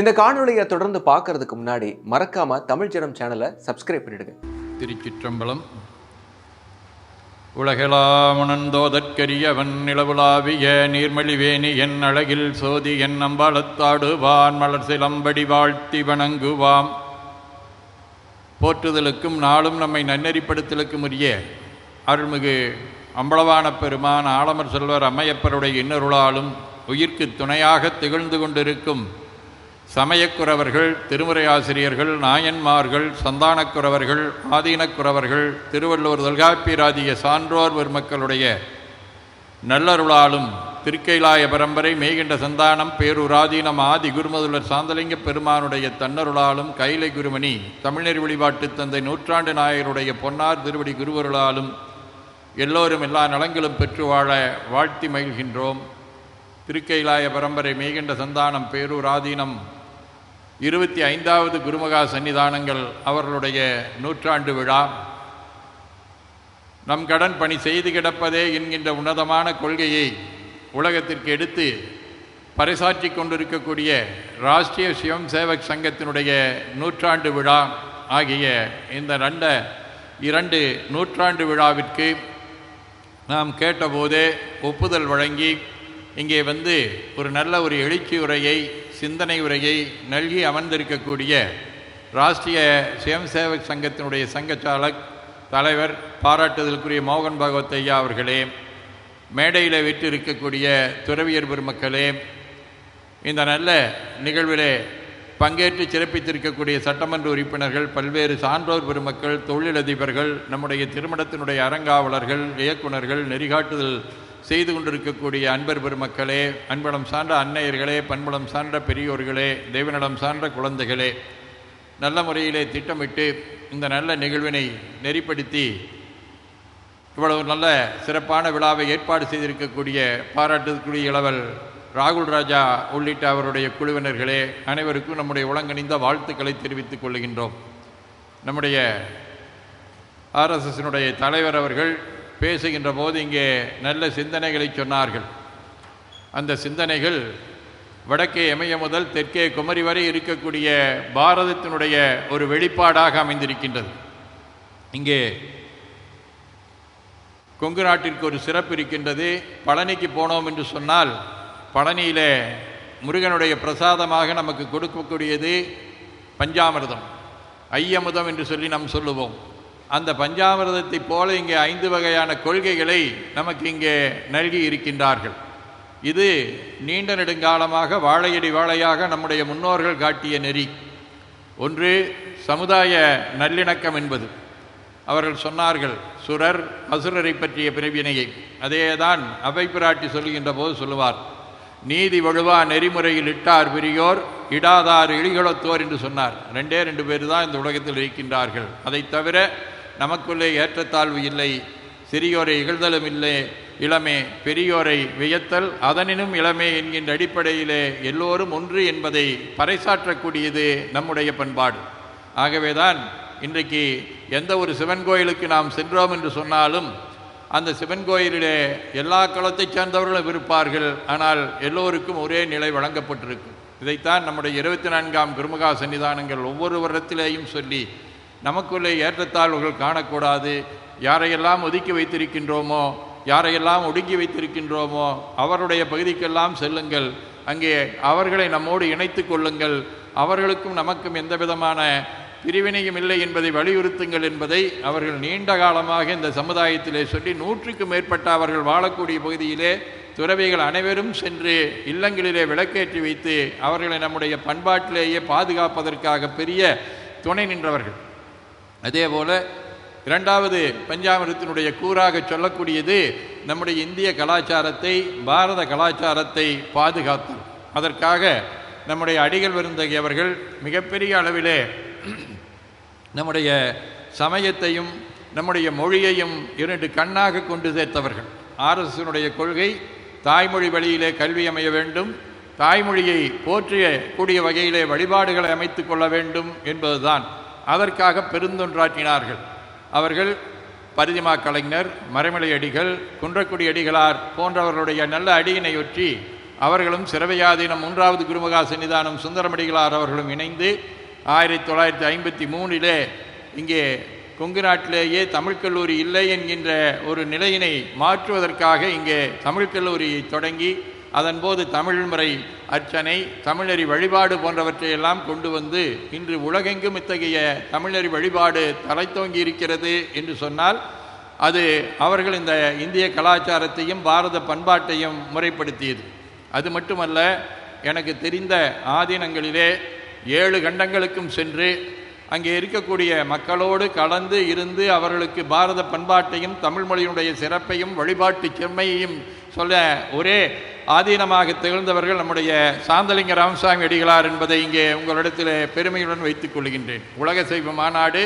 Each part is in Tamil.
இந்த காணொலியை தொடர்ந்து பார்க்கறதுக்கு முன்னாடி மறக்காம தமிழ் ஜனம் சேனலை சப்ஸ்கிரைப் பண்ணிடுங்க. திருச்சிற்றம்பலம். உலகெலாமுணந்தோதற்கரியவன் நிலவுலாவிய நீர்மலிவேணி என் அழகில் சோதி என் அம்பாலத்தாடுவான் மலர் சிலம்படி வாழ்த்தி வணங்குவாம். போற்றுதலுக்கும் நாளும் நம்மை நன்னெறிப்படுத்தலுக்கும் உரிய அருள்மிகு அம்பளவான பெருமான் ஆலமர் செல்வர் அம்மையப்பருடைய இன்னருளாலும் உயிர்க்கு துணையாக திகழ்ந்து கொண்டிருக்கும் சமயக்குறவர்கள் திருமுறை ஆசிரியர்கள் நாயன்மார்கள் சந்தானக்குறவர்கள் ஆதீனக்குறவர்கள் திருவள்ளுவர் தொல்காப்பியராதிய சான்றோர் பெருமக்களுடைய நல்லருளாலும் திருக்கைலாய பரம்பரை மேய்கின்ற சந்தானம் பேரூராதீனம் ஆதி குருமதுலர் சாந்தலிங்க பெருமானுடைய தன்னருளாலும் கைலை குருமணி தமிழர் வழிபாட்டு தந்தை நூற்றாண்டு நாயருடைய பொன்னார் திருவடி குருவருளாலும் எல்லோரும் எல்லா நலங்களும் பெற்று வாழ வாழ்த்தி மகிழ்கின்றோம். திருக்கைலாய பரம்பரை மேய்கின்ற சந்தானம் பேரூராதீனம் இருபத்தி ஐந்தாவது குருமகா சன்னிதானங்கள் அவர்களுடைய நூற்றாண்டு விழா. நம் கடன் பணி செய்து கிடப்பதே என்கின்ற உன்னதமான கொள்கையை உலகத்திற்கு எடுத்து பறைசாற்றி கொண்டிருக்கக்கூடிய ராஷ்டிரிய சிவம் சேவக் சங்கத்தினுடைய நூற்றாண்டு விழா ஆகிய இந்த ரெண்ட இரண்டு நூற்றாண்டு விழாவிற்கு நாம் கேட்டபோதே ஒப்புதல் வழங்கி இங்கே வந்து ஒரு நல்ல ஒரு எழுச்சி உரையை சிந்தனை உரையை நல்கி அமர்ந்திருக்கக்கூடிய ராஷ்டிரிய சுயம்சேவக் சங்கத்தினுடைய சங்கச்சாலக் தலைவர் பாராட்டுதலுக்குரிய மோகன் பகவத் ஐயா அவர்களே மேடையில் விட்டு இருக்கக்கூடிய துறவியர் பெருமக்களே இந்த நல்ல நிகழ்விலே பங்கேற்று சிறப்பித்திருக்கக்கூடிய சட்டமன்ற உறுப்பினர்கள் பல்வேறு சான்றோர் பெருமக்கள் தொழிலதிபர்கள் நம்முடைய திருமணத்தினுடைய அறங்காவலர்கள் இயக்குனர்கள் நெறிகாட்டுதல் செய்து கொண்டிருக்கக்கூடிய அன்பர் பெருமக்களே அன்பளம் சார்ந்த அன்னையர்களே பண்புலம் சார்ந்த பெரியோர்களே தெய்வநலம் சார்ந்த குழந்தைகளே நல்ல முறையிலே திட்டமிட்டு இந்த நல்ல நிகழ்வினை நெறிப்படுத்தி இவ்வளவு நல்ல சிறப்பான விழாவை ஏற்பாடு செய்திருக்கக்கூடிய பாராட்டுக்குரிய இளவல் ராகுல் ராஜா உள்ளிட்ட அவருடைய குழுவினர்களே அனைவருக்கும் நம்முடைய உலங்கணிந்த வாழ்த்துக்களை தெரிவித்துக் கொள்கின்றோம். நம்முடைய ஆர்எஸ்எஸ்னுடைய தலைவர் அவர்கள் பேசுகின்ற போது இங்கே நல்ல சிந்தனைகளை சொன்னார்கள். அந்த சிந்தனைகள் வடக்கே எமய முதல் தெற்கே குமரி வரை இருக்கக்கூடிய பாரதத்தினுடைய ஒரு வெளிப்பாடாக அமைந்திருக்கின்றது. இங்கே கொங்கு நாட்டிற்கு ஒரு சிறப்பு இருக்கின்றது. பழனிக்கு போனோம் என்று சொன்னால் பழனியிலே முருகனுடைய பிரசாதமாக நமக்கு கொடுக்கக்கூடியது பஞ்சாமிர்தம். ஐயமுதம் என்று சொல்லி நாம் சொல்லுவோம். அந்த பஞ்சாமிர்தத்தைப் போல இங்கே ஐந்து வகையான கொள்கைகளை நமக்கு இங்கே நல்கி இருக்கின்றார்கள். இது நீண்ட நெடுங்காலமாக வாழையடி வாழையாக நம்முடைய முன்னோர்கள் காட்டிய நெறி. ஒன்று சமுதாய நல்லிணக்கம் என்பது. அவர்கள் சொன்னார்கள் சுரர் அசுரரை பற்றிய பிரிவினையை அதேதான் அவை பிராட்டி சொல்லுகின்ற போது சொல்லுவார். நீதி வழுவா நெறிமுறையில் இட்டார் பெரியோர் இடாதார் இழிகளத்தோர் என்று சொன்னார். ரெண்டே ரெண்டு பேர் தான் இந்த உலகத்தில் இருக்கின்றார்கள். அதை தவிர நமக்குள்ளே ஏற்றத்தாழ்வு இல்லை சிறியோரை இகழ்தலும் இல்லை இளமே பெரியோரை வியத்தல் அதனினும் இளமே என்கின்ற அடிப்படையிலே எல்லோரும் ஒன்று என்பதை பறைசாற்றக்கூடியது நம்முடைய பண்பாடு. ஆகவேதான் இன்றைக்கு எந்த ஒரு சிவன் கோயிலுக்கு நாம் சென்றோம் என்று சொன்னாலும் அந்த சிவன் கோயிலிலே எல்லா களத்தைச் சேர்ந்தவர்களும் இருப்பார்கள். ஆனால் எல்லோருக்கும் ஒரே நிலை வழங்கப்பட்டிருக்கும் இதைத்தான் நம்முடைய இருபத்தி நான்காம் குருமுகா சன்னிதானங்கள் ஒவ்வொரு வருடத்திலேயும் சொல்லி நமக்குள்ளே ஏற்றத்தாழ்வுகள் காணக்கூடாது. யாரையெல்லாம் ஒதுக்கி வைத்திருக்கின்றோமோ யாரையெல்லாம் ஒடுக்கி வைத்திருக்கின்றோமோ அவருடைய பகுதிக்கெல்லாம் செல்லுங்கள். அங்கே அவர்களை நம்மோடு இணைத்து கொள்ளுங்கள். அவர்களுக்கும் நமக்கும் எந்த விதமான பிரிவினையும் இல்லை என்பதை வலியுறுத்துங்கள் என்பதை அவர்கள் நீண்ட காலமாக இந்த சமுதாயத்திலே சொல்லி நூற்றுக்கு மேற்பட்ட அவர்கள் வாழக்கூடிய பகுதியிலே துறவிகள் அனைவரும் சென்று இல்லங்களிலே விளக்கேற்றி வைத்து அவர்களை நம்முடைய பண்பாட்டிலேயே பாதுகாப்பதற்காக பெரிய துணை நின்றவர்கள். அதேபோல் இரண்டாவது பஞ்சாமிரத்தினுடைய கூறாக சொல்லக்கூடியது நம்முடைய இந்திய கலாச்சாரத்தை பாரத கலாச்சாரத்தை பாதுகாத்தல். அதற்காக நம்முடைய அடிகள் விருந்தகியவர்கள் மிகப்பெரிய அளவிலே நம்முடைய சமயத்தையும் நம்முடைய மொழியையும் இரண்டு கண்ணாக கொண்டு சேர்த்தவர்கள். ஆர்எஸ்எனுடைய கொள்கை தாய்மொழி வழியிலே கல்வி அமைய வேண்டும் தாய்மொழியை போற்றிய கூடிய வகையிலே வழிபாடுகளை அமைத்து கொள்ள வேண்டும் என்பதுதான் அதற்காக பெருந்தொன்றாற்றினார்கள். அவர்கள் பரிதிமா கலைஞர் மறைமலை அடிகள் குன்றக்குடி அடிகளார் போன்றவர்களுடைய நல்ல அடியினை ஒற்றி அவர்களும் சிறவையாதீனம் மூன்றாவது குருமகா சன்னிதானம் சுந்தரமடிகளார் அவர்களும் இணைந்து ஆயிரத்தி தொள்ளாயிரத்தி ஐம்பத்தி மூணிலே இங்கே கொங்கு நாட்டிலேயே தமிழ்க் கல்லூரி இல்லை என்கின்ற ஒரு நிலையினை மாற்றுவதற்காக இங்கே தமிழ்க் கல்லூரியை தொடங்கி அதன்போது தமிழ் முறை அர்ச்சனை தமிழறி வழிபாடு போன்றவற்றையெல்லாம் கொண்டு வந்து இன்று உலகெங்கும் இத்தகைய தமிழறி வழிபாடு தலைத்தோங்கி இருக்கிறது என்று சொன்னால் அது அவர்கள் இந்த இந்திய கலாச்சாரத்தையும் பாரத பண்பாட்டையும் முறைப்படுத்தியது. அது மட்டுமல்ல எனக்கு தெரிந்த ஆதீனங்களிலே ஏழு கண்டங்களுக்கும் சென்று அங்கே இருக்கக்கூடிய மக்களோடு கலந்து இருந்து அவர்களுக்கு பாரத பண்பாட்டையும் தமிழ் மொழியினுடைய சிறப்பையும் வழிபாட்டு செம்மையையும் சொல்ல ஒரே ஆதீனமாக திகழ்ந்தவர்கள் நம்முடைய சாந்தலிங்க ராமசாமி அடிகளார் என்பதை இங்கே உங்களிடத்தில் பெருமையுடன் வைத்துக் கொள்கின்றேன். உலக சைவ மாநாடு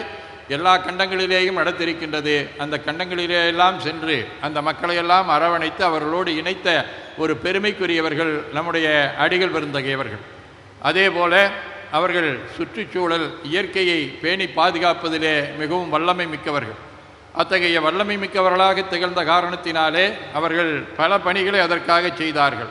எல்லா கண்டங்களிலேயும் நடத்திருக்கின்றது. அந்த கண்டங்களிலே எல்லாம் சென்று அந்த மக்களையெல்லாம் அரவணைத்து அவர்களோடு இணைத்த ஒரு பெருமைக்குரியவர்கள் நம்முடைய அடிகள் பெருந்தகையவர்கள் அதே போல அவர்கள் சுற்றுச்சூழல் இயற்கையை பேணி பாதுகாப்பதிலே மிகவும் வல்லமை மிக்கவர்கள். அத்தகைய வல்லமை மிக்கவர்களாக திகழ்ந்த காரணத்தினாலே அவர்கள் பல பணிகளை அதற்காக செய்தார்கள்.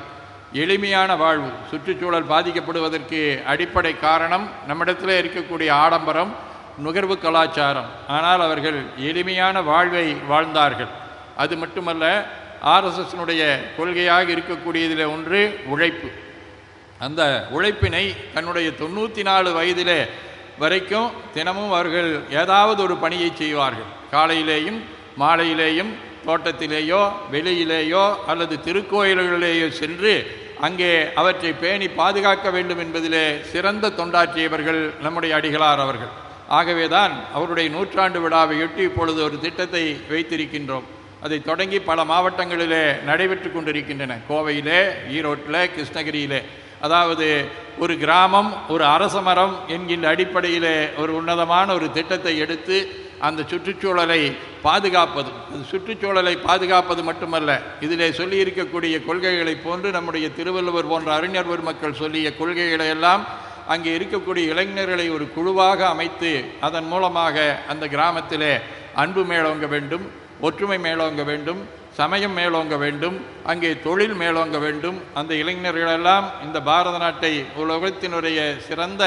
எளிமையான வாழ்வு சுற்றுச்சூழல் பாதிக்கப்படுவதற்கு அடிப்படை காரணம் நம்மிடத்தில் இருக்கக்கூடிய ஆடம்பரம் நுகர்வு கலாச்சாரம். ஆனால் அவர்கள் எளிமையான வாழ்வை வாழ்ந்தார்கள். அது மட்டுமல்ல ஆர்எஸ்எஸ்னுடைய கொள்கையாக இருக்கக்கூடியதில் ஒன்று உழைப்பு. அந்த உழைப்பினை தன்னுடைய தொண்ணூற்றி நாலு வயதிலே வரைக்கும் தினமும் அவர்கள் ஏதாவது ஒரு பணியை செய்வார்கள். காலையிலேயும் மாலையிலேயும் தோட்டத்திலேயோ வெளியிலேயோ அல்லது திருக்கோயில்களிலேயோ சென்று அங்கே அவற்றை பேணி பாதுகாக்க வேண்டும் என்பதிலே சிறந்த தொண்டாற்றியவர்கள் நம்முடைய அடிகளார் அவர்கள். ஆகவேதான் அவருடைய நூற்றாண்டு விழாவையொட்டி இப்பொழுது ஒரு திட்டத்தை வைத்திருக்கின்றோம். அதை தொடங்கி பல மாவட்டங்களிலே நடைபெற்று கொண்டிருக்கின்றன. கோவையிலே ஈரோட்டில் கிருஷ்ணகிரியிலே. அதாவது ஒரு கிராமம் ஒரு அரச மரம் என்கின்ற அடிப்படையில் ஒரு உன்னதமான ஒரு திட்டத்தை எடுத்து அந்த சுற்றுச்சூழலை பாதுகாப்பது. அது சுற்றுச்சூழலை பாதுகாப்பது மட்டுமல்ல. இதிலே சொல்லியிருக்கக்கூடிய கொள்கைகளை போன்று நம்முடைய திருவள்ளுவர் போன்ற அறிஞர் பெருமக்கள் சொல்லிய கொள்கைகளை எல்லாம் அங்கே இருக்கக்கூடிய இளைஞர்களை ஒரு குழுவாக அமைத்து அதன் மூலமாக அந்த கிராமத்திலே அன்பு மேலோங்க வேண்டும் ஒற்றுமை மேலோங்க வேண்டும் சமயம் மேலோங்க வேண்டும் அங்கே தொழில் மேலோங்க வேண்டும். அந்த இளைஞர்களெல்லாம் இந்த பாரத நாட்டை உலகத்தினுடைய சிறந்த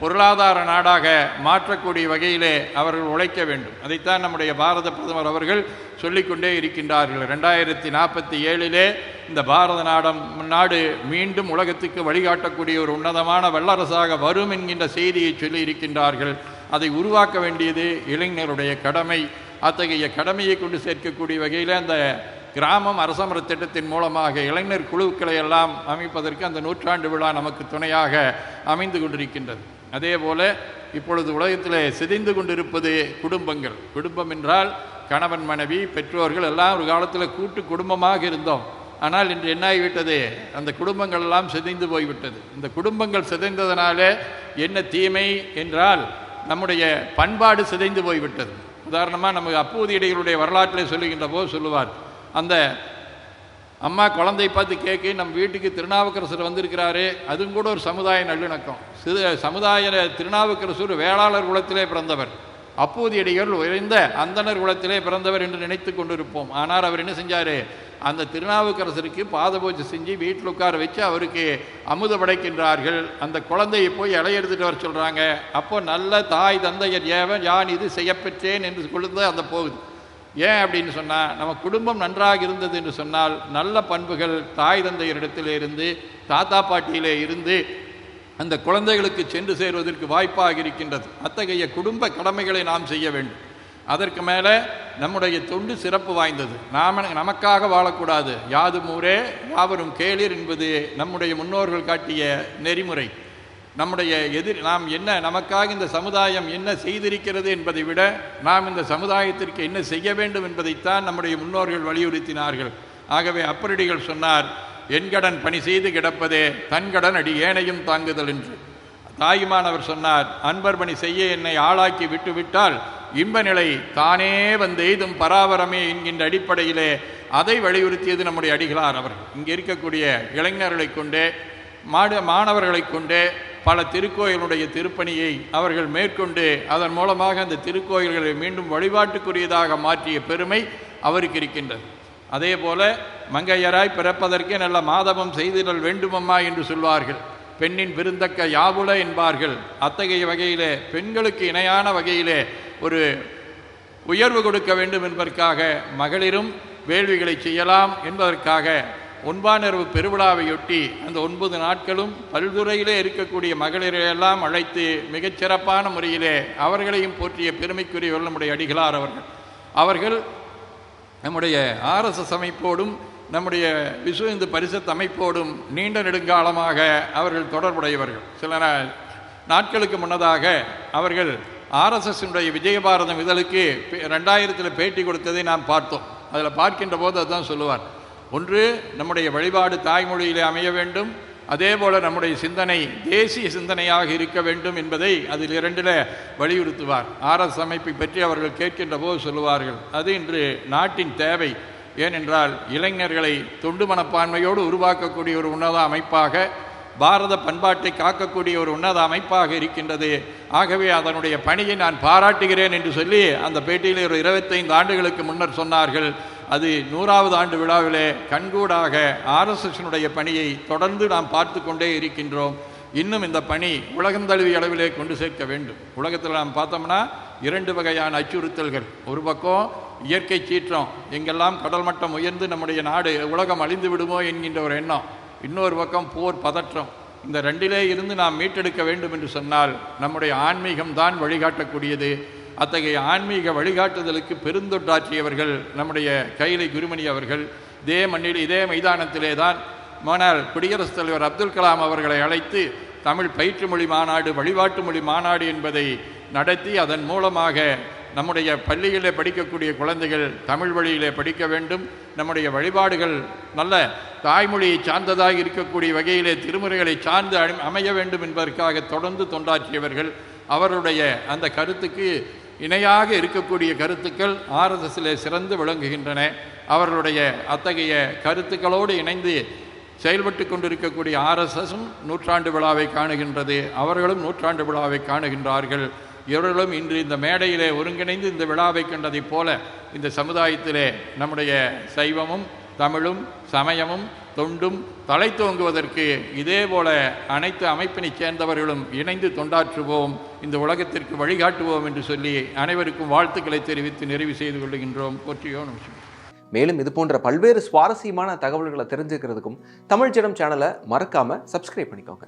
பொருளாதார நாடாக மாற்றக்கூடிய வகையிலே அவர்கள் உழைக்க வேண்டும். அதைத்தான் நம்முடைய பாரத பிரதமர் அவர்கள் சொல்லிக்கொண்டே இருக்கின்றார்கள். ரெண்டாயிரத்தி நாற்பத்தி ஏழிலே இந்த பாரத நாடம் நாடு மீண்டும் உலகத்துக்கு வழிகாட்டக்கூடிய ஒரு உன்னதமான வல்லரசாக வரும் என்கின்ற செய்தியை சொல்லி இருக்கின்றார்கள் அதை உருவாக்க வேண்டியது இளைஞருடைய கடமை. அத்தகைய கடமையை கொண்டு சேர்க்கக்கூடிய வகையில் அந்த கிராமம் அரசமர திட்டத்தின் மூலமாக இளைஞர் குழுக்களை எல்லாம் அமைப்பதற்கு அந்த நூற்றாண்டு விழா நமக்கு துணையாக அமைந்து கொண்டிருக்கின்றது. அதே போல இப்பொழுது உலகத்தில் சிதைந்து கொண்டிருப்பது குடும்பங்கள். குடும்பம் என்றால் கணவன் மனைவி பெற்றோர்கள் எல்லாம் ஒரு காலத்தில் கூட்டு குடும்பமாக இருந்தோம். ஆனால் இன்று என்ன ஆகிவிட்டது? அந்த குடும்பங்கள் எல்லாம் சிதைந்து போய்விட்டது. இந்த குடும்பங்கள் சிதைந்ததனாலே என்ன தீமை என்றால் நம்முடைய பண்பாடு சிதைந்து போய்விட்டது. உதாரணமாக நமக்கு அப்பூதியடிகளுடைய வரலாற்றிலே சொல்லுகின்ற போது சொல்லுவார் அந்த அம்மா குழந்தை பார்த்து கேட்கு நம்ம வீட்டுக்கு திருநாவுக்கரசர் வந்திருக்கிறாரு அதுவும் கூட ஒரு சமுதாய நல்லிணக்கம். சிறு சமுதாய திருநாவுக்கரசர் வேளாளர் குலத்திலே பிறந்தவர். அப்பூதியடிகள் உயர்ந்த அந்தனர் குலத்திலே பிறந்தவர் என்று நினைத்து கொண்டிருப்போம். ஆனால் அவர் என்ன செஞ்சார்? அந்த திருநாவுக்கரசருக்கு பாதபூஜை செஞ்சு வீட்டில் உட்கார வச்சு அவருக்கு அமுத படைக்கின்றார்கள். அந்த குழந்தையை போய் இலையெடுத்துட்டு வர சொல்கிறாங்க அப்போ நல்ல தாய் தந்தையர் ஏவன் யான் இது செய்யப்பெற்றேன் என்று கொழுந்து அந்த போகுது. ஏன் அப்படின்னு சொன்னால் நம்ம குடும்பம் நன்றாக இருந்தது என்று சொன்னால் நல்ல பண்புகள் தாய் தந்தையரிடத்தில் இருந்து தாத்தா பாட்டியிலே இருந்து அந்த குழந்தைகளுக்கு சென்று சேருவதற்கு வாய்ப்பாக இருக்கின்றது. அத்தகைய குடும்ப கடமைகளை நாம் செய்ய வேண்டும். அதற்கு மேலே நம்முடைய தொண்டு சிறப்பு வாய்ந்தது. நாம் நமக்காக வாழக்கூடாது. யாது ஊரே யாவரும் கேளிர் என்பது நம்முடைய முன்னோர்கள் காட்டிய நெறிமுறை. நம்முடைய எதிர் நாம் என்ன நமக்காக இந்த சமுதாயம் என்ன செய்திருக்கிறது என்பதை விட நாம் இந்த சமுதாயத்திற்கு என்ன செய்ய வேண்டும் என்பதைத்தான் நம்முடைய முன்னோர்கள் வலியுறுத்தினார்கள். ஆகவே அப்பரடிகள் சொன்னார் என்கடன் பணி செய்து கிடப்பதே தன்கடன் அடி ஏனையும் தாங்குதல் என்று. தாயுமானவர் சொன்னார் அன்பர் பணி செய்ய என்னை ஆளாக்கி விட்டுவிட்டால் இன்ப நிலை தானே வந்து எய்தும் பராபரமே என்கின்ற அடிப்படையிலே அதை வலியுறுத்தியது நம்முடைய அடிகளார் அவர்கள். இங்கே இருக்கக்கூடிய இளைஞர்களை கொண்டே மாடு மாணவர்களை கொண்டே பல திருக்கோயிலுடைய திருப்பணியை அவர்கள் மேற்கொண்டு அதன் மூலமாக அந்த திருக்கோயில்களை மீண்டும் வழிபாட்டுக்குரியதாக மாற்றிய பெருமை அவருக்கு இருக்கின்றது. அதே போல மங்கையராய் பிறப்பதற்கே நல்ல மாதவம் செய்திடல் வேண்டுமம்மா என்று சொல்வார்கள். பெண்ணின் விருந்தக்க யாவுல என்பார்கள். அத்தகைய வகையிலே பெண்களுக்கு இணையான வகையிலே ஒரு உயர்வு கொடுக்க வேண்டும் என்பதற்காக மகளிரும் வேள்விகளை செய்யலாம் என்பதற்காக ஒன்பானரவு பெருவிழாவையொட்டி அந்த ஒன்பது நாட்களும் பல்துறையிலே இருக்கக்கூடிய மகளிரையெல்லாம் அழைத்து மிகச்சிறப்பான முறையிலே அவர்களையும் போற்றிய பெருமைக்குரிய நம்முடைய அடிகளார் அவர்கள். அவர்கள் நம்முடைய ஆர்எஸ்எஸ் அமைப்போடும் நம்முடைய விசுவ இந்து பரிசத் அமைப்போடும் நீண்ட நெடுங்காலமாக அவர்கள் தொடர்புடையவர்கள். சில நாட்களுக்கு முன்னதாக அவர்கள் ஆர்எஸ்எஸ்னுடைய விஜயபாரதம் இதழுக்கு பே- ரெண்டாயிரத்தில் பேட்டி கொடுத்ததை நாம் பார்த்தோம். அதில் பார்க்கின்ற போது அதுதான் சொல்லுவார். ஒன்று நம்முடைய வழிபாடு தாய்மொழியிலே அமைய வேண்டும். அதே போல் நம்முடைய சிந்தனை தேசிய சிந்தனையாக இருக்க வேண்டும் என்பதை அதில் இரண்டில் வலியுறுத்துவார். ஆர்எஸ் அமைப்பை பற்றி அவர்கள் கேட்கின்ற போது சொல்லுவார்கள் அது இன்று நாட்டின் தேவை. ஏனென்றால் இளைஞர்களை தொண்டு மனப்பான்மையோடு உருவாக்கக்கூடிய ஒரு உன்னத அமைப்பாக பாரத பண்பாட்டை காக்கக்கூடிய ஒரு உன்னத அமைப்பாக இருக்கின்றது. ஆகவே அதனுடைய பணியை நான் பாராட்டுகிறேன் என்று சொல்லி அந்த பேட்டியில் ஒரு இருபத்தைந்து ஆண்டுகளுக்கு முன்னர் சொன்னார்கள். அது நூறாவது ஆண்டு விழாவிலே கண்கூடாக ஆர்எஸ்எஸ்னுடைய பணியை தொடர்ந்து நாம் பார்த்து கொண்டே இருக்கின்றோம். இன்னும் இந்த பணி உலகந்தழுவிய அளவிலே கொண்டு சேர்க்க வேண்டும். உலகத்தில் நாம் பார்த்தோம்னா இரண்டு வகையான அச்சுறுத்தல்கள். ஒரு பக்கம் இயற்கை சீற்றம். எங்கெல்லாம் கடல் மட்டம் உயர்ந்து நம்முடைய நாடு உலகம் அழிந்து விடுமோ என்கின்ற ஒரு எண்ணம். இன்னொரு பக்கம் போர் பதற்றம். இந்த ரெண்டிலே இருந்து நாம் மீட்டெடுக்க வேண்டும் என்று சொன்னால் நம்முடைய ஆன்மீகம் தான் வழிகாட்டக்கூடியது. அத்தகைய ஆன்மீக வழிகாட்டுதலுக்கு பெருந்தொட்டாற்றியவர்கள் நம்முடைய கைலை குருமணி அவர்கள் இதே மண்ணில் இதே மைதானத்திலே தான் ஆனால் குடியரசுத் தலைவர் அப்துல் கலாம் அவர்களை அழைத்து தமிழ் பயிற்று மொழி மாநாடு வழிபாட்டு மொழி மாநாடு என்பதை நடத்தி அதன் மூலமாக நம்முடைய பள்ளியிலே படிக்கக்கூடிய குழந்தைகள் தமிழ் வழியிலே படிக்க வேண்டும். நம்முடைய வழிபாடுகள் நல்ல தாய்மொழியை சார்ந்ததாக இருக்கக்கூடிய வகையிலே திருமுறைகளை சார்ந்து அமை- அமைய வேண்டும் என்பதற்காக தொடர்ந்து தொண்டாற்றியவர்கள். அவருடைய அந்த கருத்துக்கு இணையாக இருக்கக்கூடிய கருத்துக்கள் ஆர்எஸ்எஸ்ஸிலே சிறந்து விளங்குகின்றன. அவர்களுடைய அத்தகைய கருத்துக்களோடு இணைந்து செயல்பட்டு கொண்டிருக்கக்கூடிய ஆர்எஸ்எஸும் நூற்றாண்டு விழாவை காணுகின்றது. அவர்களும் நூற்றாண்டு விழாவை காணுகின்றார்கள். இவர்களும் இன்று இந்த மேடையிலே ஒருங்கிணைந்து இந்த விழாவை கண்டதைப் போல இந்த சமுதாயத்திலே நம்முடைய சைவமும் தமிழும் சமயமும் தொண்டும் தலை தோங்குவதற்கு இதேபோல அனைத்து அமைப்பினைச் சேர்ந்தவர்களும் இணைந்து தொண்டாற்றுவோம் இந்த உலகத்திற்கு வழிகாட்டுவோம் என்று சொல்லி அனைவருக்கும் வாழ்த்துக்களை தெரிவித்து நிறைவு செய்து கொள்கின்றோம். போற்றியோ நிமிஷம் மேலும் இது போன்ற பல்வேறு சுவாரஸ்யமான தகவல்களை தெரிஞ்சுக்கிறதுக்கும் தமிழ் ஜனம் சேனலை மறக்காம சப்ஸ்கிரைப் பண்ணிக்கோங்க.